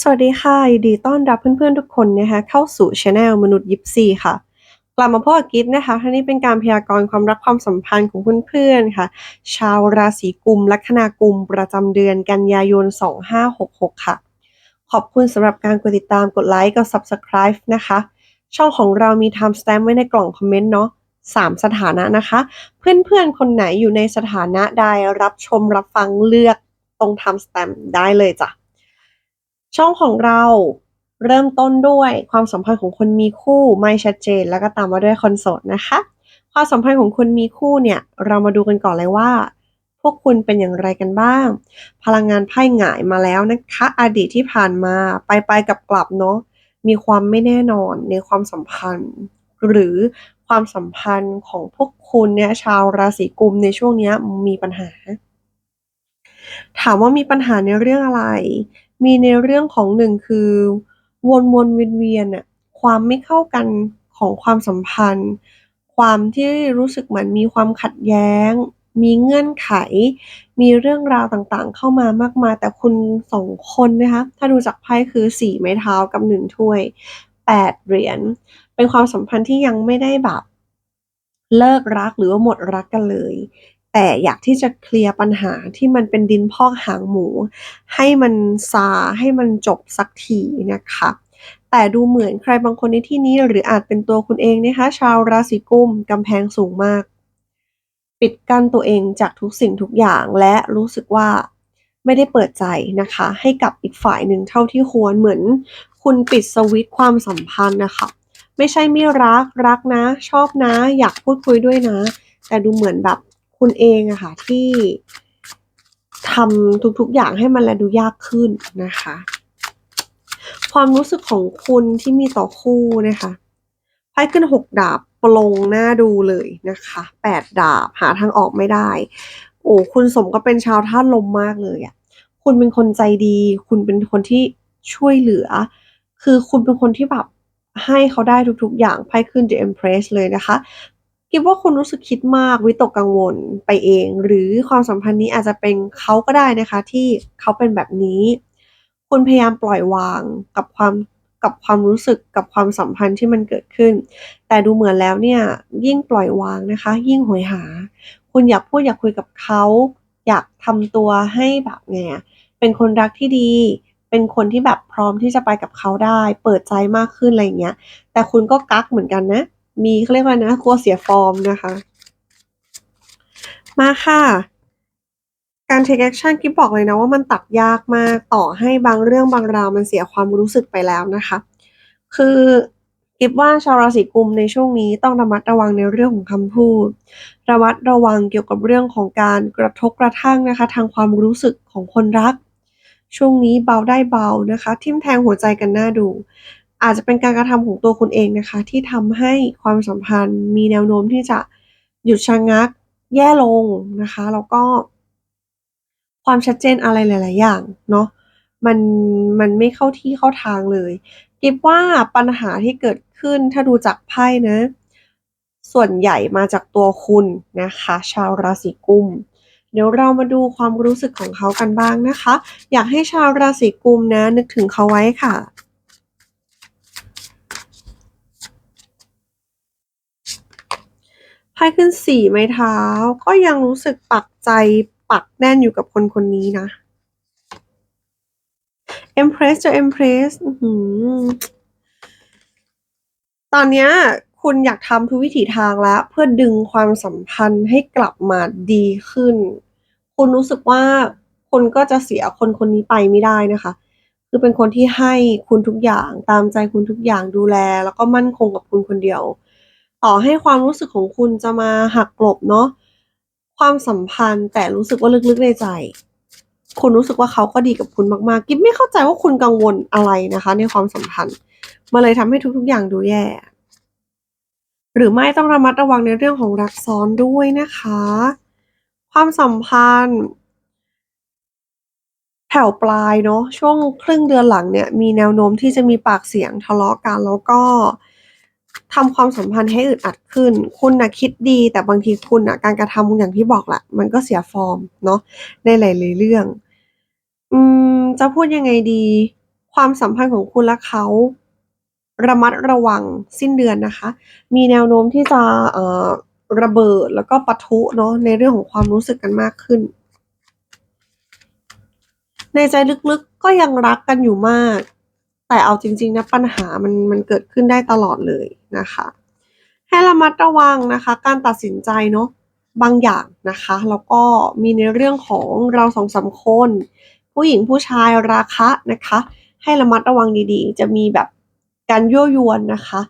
สวัสดีค่ะยินดีต้อนรับเพื่อนๆทุกคนนะคะเข้าสู่ช anel มนุษย์ยิปซีค่ะ กลับมาพบกับกิฟต์นะคะท่านี้เป็นการพยากรณ์ความรักความสัมพันธ์ของเพื่อนๆค่ะ ชาวราศีกุมลัคนากุมประจำเดือนกันยายน 2566 ค่ะ ขอบคุณสำหรับการกดติดตามกดไลค์กด subscribe นะคะ ช่องของเรามี time stamp ไว้ในกล่องคอมเมนต์เนาะสามสถานะนะคะ เพื่อนๆ คนไหนอยู่ในสถานะใดรับชมรับฟังเลือกตรง time stamp ได้เลยจ้ะ ช่องของเราเริ่มต้นด้วยความสัมพันธ์ของคนมีคู่ไม่ชัดเจน แล้วก็ตามมาด้วยคนโสดนะคะ ความสัมพันธ์ของคนมีคู่เนี่ย เรามาดูกันก่อนเลยว่า พวกคุณเป็นอย่างไรกันบ้าง พลังงานไพ่หงายมาแล้วนะคะ อดีตที่ผ่านมาไปไปกับกลับเนาะมีความไม่แน่นอนในความสัมพันธ์ หรือความสัมพันธ์ของพวกคุณเนี่ยชาวราศีกุมในช่วงนี้มีปัญหา ถามว่ามีปัญหาในเรื่องอะไร มีในเรื่องของหนึ่งคือวนวนเวียนเวียนๆน่ะความไม่เข้ากันของความสัมพันธ์ ความที่รู้สึกเหมือนมีความขัดแย้ง มีเงื่อนไข มีเรื่องราวต่างๆ เข้ามามากมาย แต่คุณสองคนนะคะถ้าดูจากไพ่คือสี่ไม้เท้ากับหนึ่งถ้วยแปดเหรียญเป็นความสัมพันธ์ที่ยังไม่ได้แบบเลิกรักหรือว่าหมดรักกันเลย แต่อยากที่จะเคลียร์ปัญหาที่มันเป็นดินพอกหางหมู ให้มันซาให้มันจบสักทีนะคะแต่ดูเหมือนใครบางคนในที่นี้หรืออาจเป็นตัวคุณเองนะคะ ชาวราศีกุมกำแพงสูงมาก ปิดกั้นตัวเองจากทุกสิ่งทุกอย่างและรู้สึกว่าไม่ได้เปิดใจนะคะ ให้กับอีกฝ่ายหนึ่งเท่าที่ควรเหมือน คุณปิดสวิตช์ความสัมพันธ์นะคะ ไม่ใช่ไม่รักรักนะ ชอบนะ อยากพูดคุยด้วยนะ แต่ดูเหมือนแบบ คุณเองอะค่ะที่ทำทุกๆอย่างให้มันแลดูยากขึ้นนะคะ ความรู้สึกของคุณที่มีต่อคู่นะคะไพ่ขึ้นหกดาบปลงหน้าดูเลยนะคะแปดดาบหาทางออกไม่ได้ โอ้คุณสมก็เป็นชาวท่าตุลมมากเลยอะคุณเป็นคนใจดี คุณเป็นคนที่ช่วยเหลือ คือคุณเป็นคนที่แบบให้เขาได้ทุกๆอย่างไพ่ขึ้น The Empress เลยนะคะ คิดว่าคุณรู้สึกคิดมากวิตกกังวลไปเอง หรือความสัมพันธ์นี้อาจจะเป็นเขาก็ได้นะคะ ที่เขาเป็นแบบนี้ คุณพยายามปล่อยวางกับความกับความรู้สึกกับความสัมพันธ์ที่มันเกิดขึ้น แต่ดูเหมือนแล้วเนี่ยยิ่งปล่อยวางนะคะ ยิ่งโหยหา คุณอยากพูดอยากคุยกับเขา อยากทำตัวให้แบบไงเป็นคนรักที่ดี เป็นคนที่แบบพร้อมที่จะไปกับเขาได้ เปิดใจมากขึ้นอะไรอย่างเงี้ย แต่คุณก็กักเหมือนกันนะ มีเขาเรียกว่านะกลัวเสียฟอร์มนะคะ มาค่ะ การ take action กิ๊บบอกเลยนะว่ามันตัดยากมากต่อให้บางเรื่องบางราวมันเสียความรู้สึกไปแล้วนะคะ คือกิ๊บว่าชาวราศีกุมในช่วงนี้ต้องระมัดระวังในเรื่องของคำพูด ระมัดระวังเกี่ยวกับเรื่องของการกระทบกระทั่งนะคะ ทางความรู้สึกของคนรัก ช่วงนี้เบาได้เบานะคะ ทิ่มแทงหัวใจกันหน้าดู อาจจะเป็นการกระทำของตัวคุณเองนะคะ ที่ทำให้ความสัมพันธ์มีแนวโน้มที่จะหยุดชะงัก แย่ลงนะคะ แล้วก็ ความชัดเจนอะไรหลาย ๆ อย่างเนาะมันมันไม่เข้าที่เข้าทางเลยกิบว่าปัญหาที่เกิดขึ้นถ้าดูจากไพ่นะ ส่วนใหญ่มาจากตัวคุณนะคะ ชาวราศีกุมเดี๋ยวเรามาดูความรู้สึกของเขากันบ้างนะคะ อยากให้ชาวราศีกุมนะนึกถึงเขาไว้ค่ะ ไพ่ขึ้นสี่ไม้เท้า ก็ยังรู้สึกปักใจปักแน่นอยู่กับคนคนนี้นะ Empress เจอ Empress อื้อหือตอนนี้คุณอยากทำทุกวิถีทางแล้ว เพื่อดึงความสัมพันธ์ให้กลับมาดีขึ้น คุณรู้สึกว่าคุณก็จะเสียคนคนนี้ไปไม่ได้นะคะ คือเป็นคนที่ให้คุณทุกอย่างตามใจคุณทุกอย่างดูแล แล้วก็มั่นคงกับคุณคนเดียว ต่อให้ความรู้สึกของคุณจะมาหักกลบเนาะความสัมพันธ์แต่รู้สึกว่าลึกๆในใจ คุณรู้สึกว่าเขาก็ดีกับคุณมากๆ กิ๊บไม่เข้าใจว่าคุณกังวลอะไรนะคะ ในความสัมพันธ์มันเลยทำให้ทุกๆอย่างดูแย่ หรือไม่ต้องระมัดระวังในเรื่องของรักซ้อนด้วยนะคะ ความสัมพันธ์แผ่วปลายเนาะช่วงครึ่งเดือนหลังเนี่ยมีแนวโน้มที่จะมีปากเสียงทะเลาะกันแล้วก็ ทำความสัมพันธ์ให้อึดอัดขึ้น คุณน่ะคิดดี แต่บางทีคุณน่ะการกระทำอย่างที่บอกแหละมันก็เสียฟอร์มเนาะในหลายๆเรื่อง อืม จะพูดยังไงดี ความสัมพันธ์ของคุณและเขา ระมัดระวังสิ้นเดือนนะคะ มีแนวโน้มที่จะเอ่อระเบิดแล้วก็ปะทุเนาะในเรื่องของความรู้สึกกันมากขึ้น ในใจลึกๆก็ยังรักกันอยู่มาก แต่เอาจริง ๆ นะ ปัญหามันมันเกิดขึ้นได้ตลอดเลยนะคะ ให้ระมัดระวังนะคะ การตัดสินใจเนาะบางอย่างนะคะ แล้วก็มีในเรื่องของเราสองสามคน ผู้หญิงผู้ชายราคะนะคะ ให้ระมัดระวังดีๆ จะมีแบบการยั่วยวนนะคะ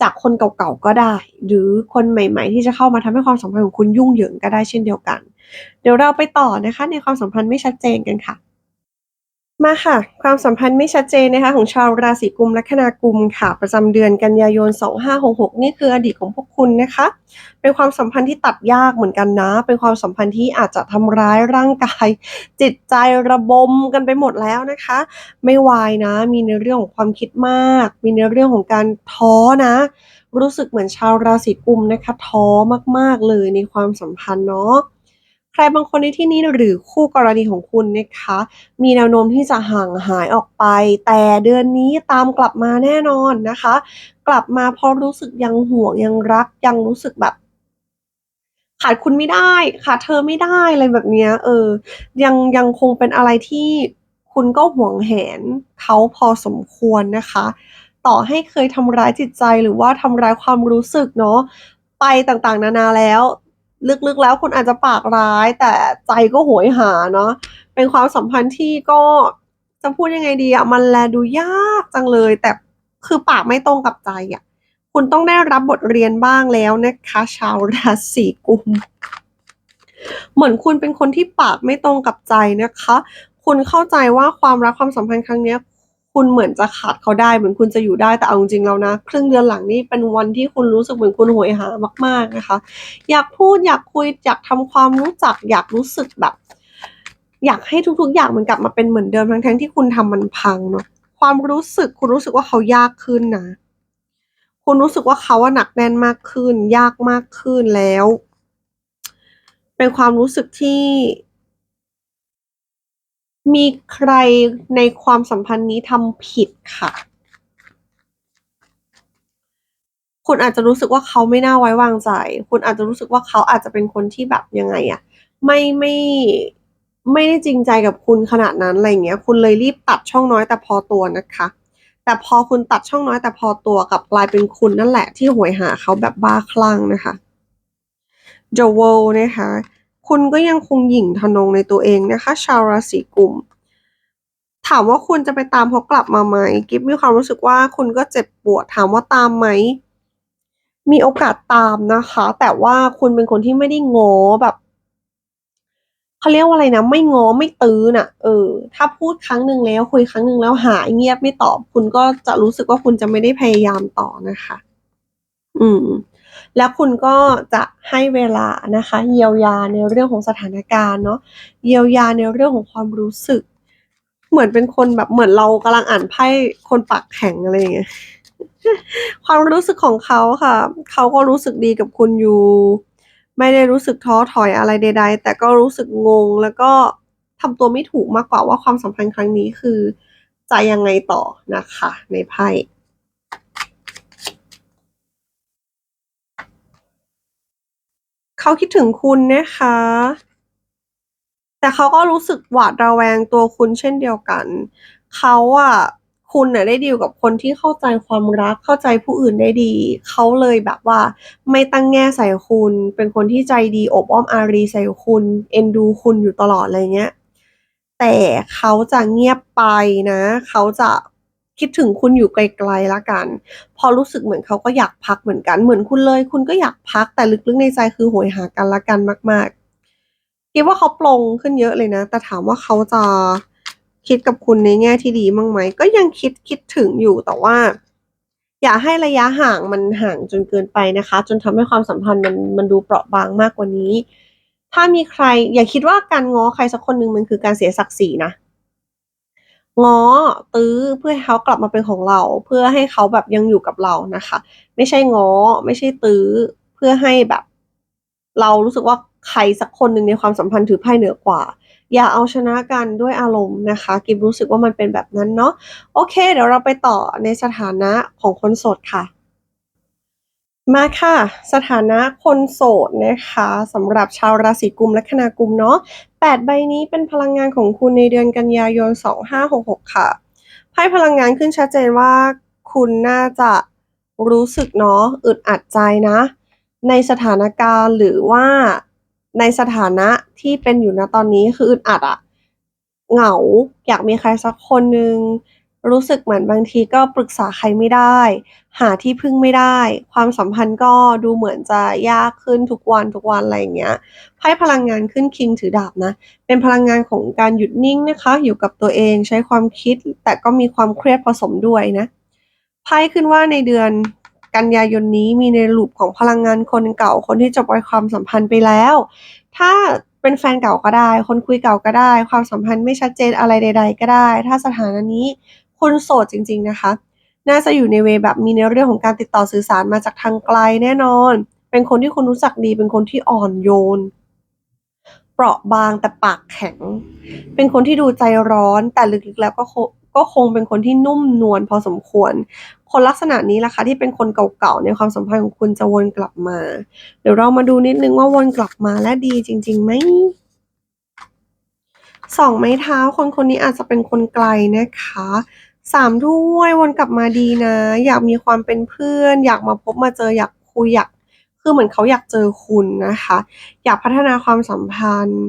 จากคนเก่าๆก็ได้ หรือคนใหม่ ๆ ที่จะเข้ามาทำให้ความสัมพันธ์ของคุณยุ่งเหยิงก็ได้เช่นเดียวกัน เดี๋ยวเราไปต่อนะคะ ในความสัมพันธ์ไม่ชัดเจนกันค่ะ มาค่ะ ความสัมพันธ์ไม่ชัดเจนนะคะ ของชาวราศีกุมลัคนากุมค่ะ ประจำเดือนกันยายน 2566 นี่คืออดีตของพวกคุณนะคะ เป็นความสัมพันธ์ที่ตัดยากเหมือนกันนะ เป็นความสัมพันธ์ที่อาจจะทำร้ายร่างกาย จิตใจระบมกันไปหมดแล้วนะคะ ไม่วายนะ มีในเรื่องของความคิดมาก มีในเรื่องของการท้อนะ รู้สึกเหมือนชาวราศีกุมนะคะ ท้อมากๆเลยในความสัมพันธ์เนาะ ใครบางคนในที่นี้หรือคู่กรณีของคุณนะคะ มีแนวโน้มที่จะห่างหายออกไป แต่เดือนนี้ตามกลับมาแน่นอนนะคะ กลับมาเพราะรู้สึกยังห่วงยังรักยังรู้สึกแบบขาดคุณไม่ได้ขาดเธอไม่ได้อะไรแบบนี้เออ ยังยังคงเป็นอะไรที่คุณก็ห่วงแหนเขาพอสมควรนะคะ ต่อให้เคยทำร้ายจิตใจหรือว่าทำร้ายความรู้สึกเนาะไปต่างๆ นานาแล้ว ลึกๆแล้วคุณอาจจะปากร้าย แต่ใจก็โหยหาเนาะเป็นความสัมพันธ์ที่ก็จะพูดยังไงดีอะมันแลดูยากจังเลย แต่คือปากไม่ตรงกับใจอะคุณต้องได้รับบทเรียนบ้างแล้วนะคะชาวราศีกุมเหมือนคุณเป็นคนที่ปากไม่ตรงกับใจนะคะ คุณเข้าใจว่าความรักความสัมพันธ์ครั้งนี้ คุณเหมือนจะขาดเขาได้เหมือนคุณจะอยู่ได้แต่เอาจริงแล้วนะ ครึ่งเดือนหลังนี่เป็นวันที่คุณรู้สึกเหมือนคุณโหยหามาก ๆนะคะ อยากพูดอยากคุยอยากทำความรู้จัก อยากรู้สึกแบบ อยากให้ทุก ๆ อย่างมันกลับมาเป็นเหมือนเดิมทั้งๆที่คุณทำมันพังเนาะความรู้สึกคุณรู้สึกว่าเขายากขึ้นนะคุณรู้สึกว่าเขาหนักแน่นมากขึ้น ยากมากขึ้นแล้ว เป็นความรู้สึกที่ มีใครในความสัมพันธ์นี้ทำผิดค่ะ คุณอาจจะรู้สึกว่าเขาไม่น่าไว้วางใจ คุณอาจจะรู้สึกว่าเขาอาจจะเป็นคนที่แบบยังไงอะไม่ไม่ไม่ได้จริงใจกับคุณขนาดนั้นอะไรเงี้ย คุณเลยรีบตัดช่องน้อยแต่พอตัวนะคะ แต่พอคุณตัดช่องน้อยแต่พอตัวกับกลายเป็นคุณนั่นแหละที่โหยหาเขาแบบบ้าคลั่งนะคะ The World นะคะ คุณก็ยังคงหยิ่งทะนงในตัวเองนะคะ ชาวราศีกุม ถามว่าคุณจะไปตามเขากลับมาไหมกิฟมีความรู้สึกว่าคุณก็เจ็บปวดถามว่าตามไหมมีโอกาสตามนะคะ แต่ว่าคุณเป็นคนที่ไม่ได้งอแบบเขาเรียกว่าอะไรนะ ไม่ง้อไม่ตื้อน่ะ เออ ถ้าพูดครั้งหนึ่งแล้ว คุยครั้งหนึ่งแล้วหายเงียบไม่ตอบ คุณก็จะรู้สึกว่าคุณจะไม่ได้พยายามต่อนะคะ อืม แล้วคุณก็จะให้เวลานะคะเยียวยาในเรื่องของสถานการณ์เนาะเยียวยาในเรื่องของความรู้สึก เหมือนเป็นคนแบบเหมือนเรากำลังอ่านไพ่คนปากแข็งอะไรอย่างเงี้ยความรู้สึกของเขาค่ะ เขาก็รู้สึกดีกับคุณอยู่ ไม่ได้รู้สึกท้อถอยอะไรใด ๆ แต่ก็รู้สึกงงแล้วก็ทำตัวไม่ถูกมากกว่าว่าความสัมพันธ์ครั้งนี้คือจะยังไงต่อนะคะในไพ่ เขาคิดถึงคุณนะคะ แต่เขาก็รู้สึกหวาดระแวงตัวคุณเช่นเดียวกัน เขาอะคุณน่ะได้ดีลกับคนที่เข้าใจความรักเข้าใจผู้อื่นได้ดี เขาเลยแบบว่า ไม่ตั้งแง่ใส่คุณ เป็นคนที่ใจดีอบอ้อมอารีใส่คุณ เอ็นดูคุณอยู่ตลอดอะไรเงี้ย แต่เขาจะเงียบไปนะ เขาจะ คิดถึงคุณอยู่ไกลๆแล้วกันพราะรู้สึกเหมือนเขาก็อยากพักเหมือนกัน เหมือนคุณเลย คุณก็อยากพักแต่ลึกๆในใจคือโหยหากันละกันมากๆคิดว่าเขาปลงขึ้นเยอะเลยนะ แต่ถามว่าเขาจะคิดกับคุณในแง่ที่ดีบ้งไหม ก็ยังคิดคิดถึงอยู่แต่ว่า อย่าให้ระยะห่างมันห่างจนเกินไปนะคะ จนทำให้ความสัมพันธ์มันมันดูเปราะบางมากกว่านี้ ถ้ามีใคร อย่าคิดว่าการง้อใครสักคนหนึ่งมันคือการเสียศักดิ์ศรีนะ ง้อตื้อเพื่อให้เขากลับมาเป็นของเรา เพื่อให้เขาแบบยังอยู่กับเรานะคะ ไม่ใช่ง้อไม่ใช่ตื้อเพื่อให้แบบ เรารู้สึกว่าใครสักคนหนึ่งในความสัมพันธ์ถือไพ่เหนือกว่า อย่าเอาชนะกันด้วยอารมณ์นะคะ กิมรู้สึกว่ามันเป็นแบบนั้นเนาะโอเค เดี๋ยวเราไปต่อในสถานะของคนโสดค่ะ มาค่ะ สถานะคนโสดนะคะสำหรับชาวราศีกุมและคณากุมเนาะ8ใบนี้เป็นพลังงานของคุณในเดือนกันยายน 2566 ค่ะไพ่พลังงานขึ้นชัดเจนว่า คุณน่าจะรู้สึกเนาะอึดอัดใจนะ ในสถานการณ์หรือว่าในสถานะที่เป็นอยู่นะตอนนี้คืออึดอัดอะเหงาอยากมีใครสักคนหนึ่ง รู้สึกเหมือนบางทีก็ปรึกษาใครไม่ได้ หาที่พึ่งไม่ได้ ความสัมพันธ์ก็ดูเหมือนจะยากขึ้นทุกวันทุกวันอะไรอย่างเงี้ยไพ่พลังงานขึ้นคิงถือดาบนะ เป็นพลังงานของการหยุดนิ่งนะคะ อยู่กับตัวเองใช้ความคิด แต่ก็มีความเครียดผสมด้วยนะไพ่ขึ้นว่าในเดือนกันยายนนี้มีในลูปของพลังงานคนเก่าคนที่จบไว้ความสัมพันธ์ไปแล้ว ถ้าเป็นแฟนเก่าก็ได้ คนคุยเก่าก็ได้ ความสัมพันธ์ไม่ชัดเจนอะไรใด ๆ ก็ได้ ถ้าสถานะนี้ คุณโสดจริงๆนะคะ น่าจะอยู่ในเวแบบมีในเรื่องของการติดต่อสื่อสารมาจากทางไกลแน่นอน เป็นคนที่คุณรู้จักดี เป็นคนที่อ่อนโยน เปราะบางแต่ปากแข็ง เป็นคนที่ดูใจร้อนแต่ลึกๆแล้วก็คงก็คงเป็นคนที่นุ่มนวลพอสมควร คนลักษณะนี้ล่ะคะที่เป็นคนเก่าๆในความสัมพันธ์ของคุณจะวนกลับมา เดี๋ยวเรามาดูนิดนึงว่าวนกลับมาและดีจริงๆไหม สองไม้เท้าคนคนนี้อาจจะเป็นคนไกลนะคะสามถ้วยวนกลับมาดีนะ อยากมีความเป็นเพื่อน อยากมาพบมาเจออยากคุยอยากคือเหมือนเขาอยากเจอคุณนะคะ อยากพัฒนาความสัมพันธ์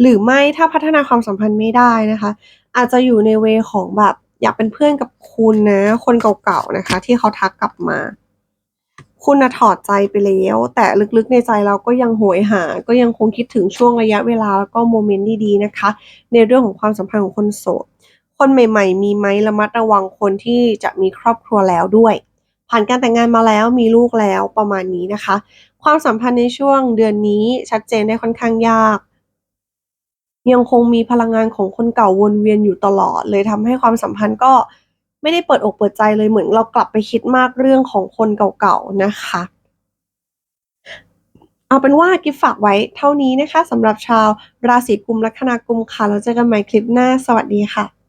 หรือไม่ถ้าพัฒนาความสัมพันธ์ไม่ได้นะคะ อาจจะอยู่ในเวของแบบอยากเป็นเพื่อนกับคุณนะ คนเก่าๆนะคะ ที่เขาทักกลับมา คุณนะถอดใจไปแล้ว แต่ลึกๆในใจเราก็ยังโหยหา ก็ยังคงคิดถึงช่วงระยะเวลาแล้วก็โมเมนต์ดีๆนะคะ ในเรื่องของความสัมพันธ์ของคนโสด คนใหม่ ๆ มีไหมระมัดระวังคนที่จะมีครอบครัวแล้วด้วย ผ่านการแต่งงานมาแล้วมีลูกแล้วประมาณนี้นะคะ ความสัมพันธ์ในช่วงเดือนนี้ชัดเจนได้ค่อนข้างยากยังคงมีพลังงานของคนเก่าวนเวียนอยู่ตลอด เลยทำให้ความสัมพันธ์ก็ ไม่ได้เปิดอกเปิดใจเลยเหมือนเรากลับไปคิดมากเรื่องของคนเก่าๆนะคะ เอาเป็นว่ากิฟฝากไว้เท่านี้นะคะสำหรับชาวราศีกุมลัคนากุมค่ะแล้วเจอกันใหม่คลิปหน้า สวัสดีค่ะ